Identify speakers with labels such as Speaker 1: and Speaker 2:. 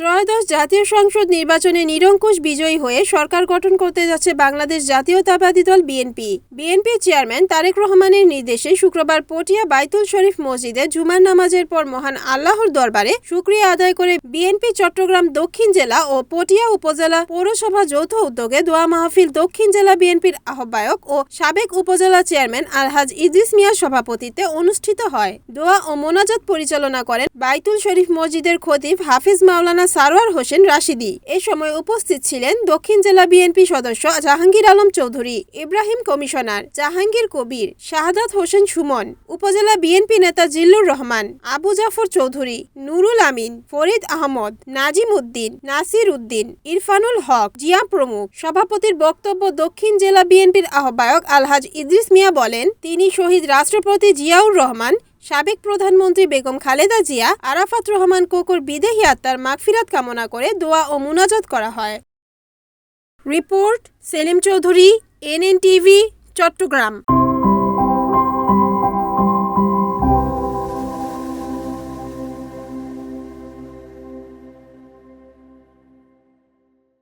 Speaker 1: ত্রয়োদশ জাতীয় সংসদ নির্বাচনে নিরঙ্কুশ বিজয়ী হয়ে সরকার গঠন করতে যাচ্ছে বাংলাদেশ জাতীয়তাবাদী দল বিএনপি। বিএনপি চেয়ারম্যান তারেক রহমানের নির্দেশে শুক্রবার পটিয়া বাইতুল শরীফ মসজিদে জুমার নামাজের পর মহান আল্লাহর দরবারে শুক্রিয়া আদায় করে বিএনপি চট্টগ্রাম দক্ষিণ জেলা ও পটিয়া উপজেলা পৌরসভা যৌথ উদ্যোগে দোয়া মাহফিল দক্ষিণ জেলা বিএনপির আহ্বায়ক ও সাবেক উপজেলা চেয়ারম্যান আলহাজ ইদ্রিস মিয়ার সভাপতিত্বে অনুষ্ঠিত হয়। দোয়া ও মোনাজাত পরিচালনা করেন বাইতুল শরীফ মসজিদের খতিব হাফিজ মাওলানা সারোয়ার হোসেন রাশিদি। এ সময় উপস্থিত ছিলেন দক্ষিণ জেলা বিএনপি সদস্য জাহাঙ্গীর আলম চৌধুরী, ইব্রাহিম কমিশনার জাহাঙ্গীর কবির, শাহাদাত হোসেন সুমন, উপজেলা বিএনপি নেতা জিল্লুর রহমান, আবু জাফর চৌধুরী, নুরুল আমিন, ফরিদ আহমদ, নাজিম উদ্দিন, নাসির উদ্দিন, ইরফানুল হক, জিয়া প্রমুখ। সভাপতির বক্তব্য দক্ষিণ জেলা বিএনপির আহ্বায়ক আলহাজ ইদ্রিস মিয়া বলেন, তিনি শহীদ রাষ্ট্রপতি জিয়াউর রহমান সাবেক প্রধানমন্ত্রী বেগম খালেদা জিয়া, আরাফাত রহমান কোকর বিদেহী আত্মার মাগফিরাত কামনা করে দোয়া ও মুনাজাত করা হয়। রিপোর্ট সেলিম চৌধুরী এনএনটিভি চট্টগ্রাম।